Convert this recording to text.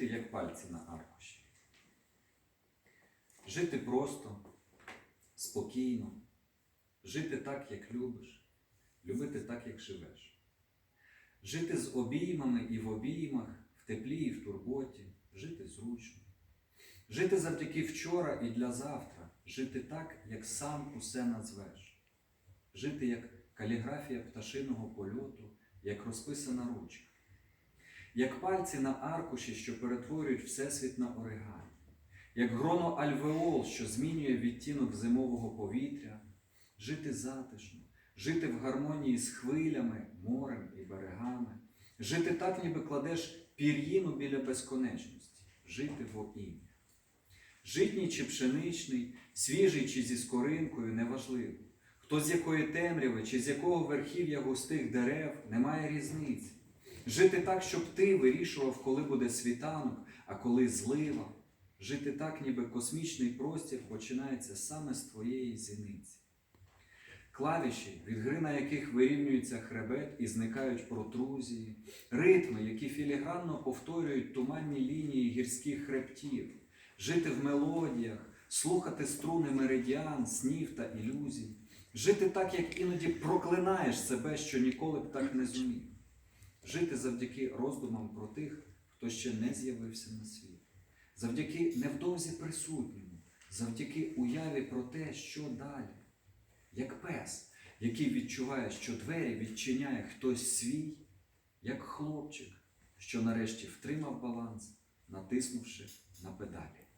жити як пальці на аркуші. Жити просто, спокійно, жити так, як любиш, любити так, як живеш. Жити з обіймами і в обіймах, в теплі і в турботі, жити зручно. Жити завдяки вчора і для завтра, жити так, як сам усе назвеш. Жити як каліграфія пташиного польоту, як розписана ручка. Як пальці на аркуші, що перетворюють Всесвіт на оригамі, як гроно альвеол, що змінює відтінок зимового повітря, жити затишно, жити в гармонії з хвилями, морем і берегами, жити так, ніби кладеш пір'їну біля безконечності, жити во ім'я. Житній чи пшеничний, свіжий чи зі скоринкою, неважливо. Хто з якої темряви чи з якого верхів'я густих дерев, немає різниці. Жити так, щоб ти вирішував, коли буде світанок, а коли злива. Жити так, ніби космічний простір починається саме з твоєї зіниці. Клавіші, від гри на яких вирівнюється хребет і зникають протрузії, ритми, які філігранно повторюють туманні лінії гірських хребтів, жити в мелодіях, слухати струни меридіан, снів та ілюзій, жити так, як іноді проклинаєш себе, що ніколи б так не зумів, жити завдяки роздумам про тих, хто ще не з'явився на світ, завдяки невдовзі присутньому, завдяки уяві про те, що далі, як пес, який відчуває, що двері відчиняє хтось свій, як хлопчик, що нарешті втримав баланс, натиснувши на педалі.